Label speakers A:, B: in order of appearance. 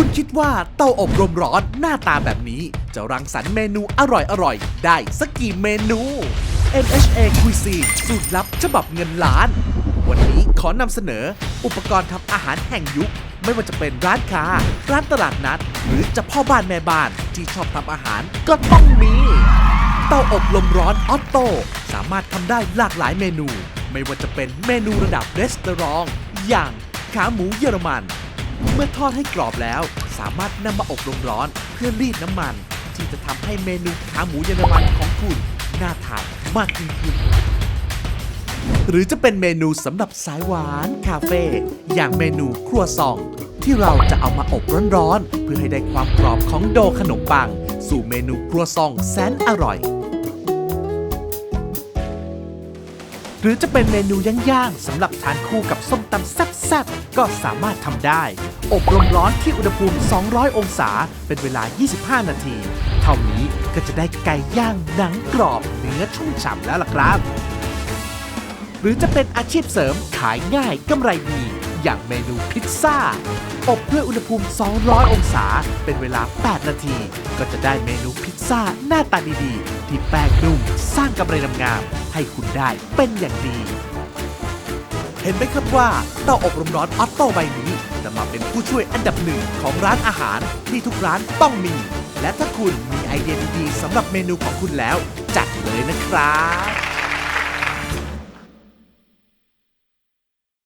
A: คุณคิดว่าเตาอบลมร้อนหน้าตาแบบนี้ จะรังสรรค์เมนูอร่อยๆ ได้สักกี่เมนู NHA Cuisine สูตรลับฉบับเงินล้าน วันนี้ขอนำเสนอ อุปกรณ์ทำอาหารแห่งยุค ไม่ว่าจะเป็นร้านค้า ร้านตลาดนัด หรือจะพ่อบ้านแม่บ้านที่ชอบทำอาหารก็ต้องมี เตาอบลมร้อนออโต้สามารถทำได้หลากหลายเมนู ไม่ว่าจะเป็นเมนูระดับรีสตอรอง อย่างขาหมูเยอรมัน เมื่อทอดให้กรอบแล้ว สามารถนำมาอบลมร้อนเพื่อรีดน้ำมัน ที่จะทำให้เมนูขาหมูเยอรมันของคุณ น่าทานมากยิ่งขึ้น หรือจะเป็นเมนูสำหรับสายหวานคาเฟ่อย่างเมนูครัวซอง ที่เราจะเอามาอบร้อนๆเพื่อให้ได้ความกรอบของโดขนมปัง สู่เมนูครัวซองแสนอร่อยหรือจะเป็นเมนูย่างๆสำหรับทานคู่กับส้มตำแซ่บๆก็สามารถทำได้ อบลมร้อนที่อุณหภูมิ 200 องศา เป็นเวลา 25 นาที เท่านี้ก็จะได้ไก่ย่างหนังกรอบเนื้อชุ่มฉ่ำแล้วล่ะครับ หรือจะเป็นอาชีพเสริมขายง่ายกำไรดี อย่างเมนูพิซซ่า อบด้วยอุณหภูมิ 200 องศา เป็นเวลา 8 นาที ก็จะได้เมนูพิซซ่าหน้าตาดีๆ ที่แป้งนุ่มสร้างกำไรงามๆให้คุณได้เป็นอย่างดี เห็นไหมครับว่าเตาอบลมร้อนออโต้ใบนี้จะมาเป็นผู้ช่วยอันดับหนึ่งของร้านอาหารที่ทุกร้านต้องมี และถ้าคุณมีไอเดียดีๆสำหรับเมนูของคุณแล้ว จัดเลยนะครับ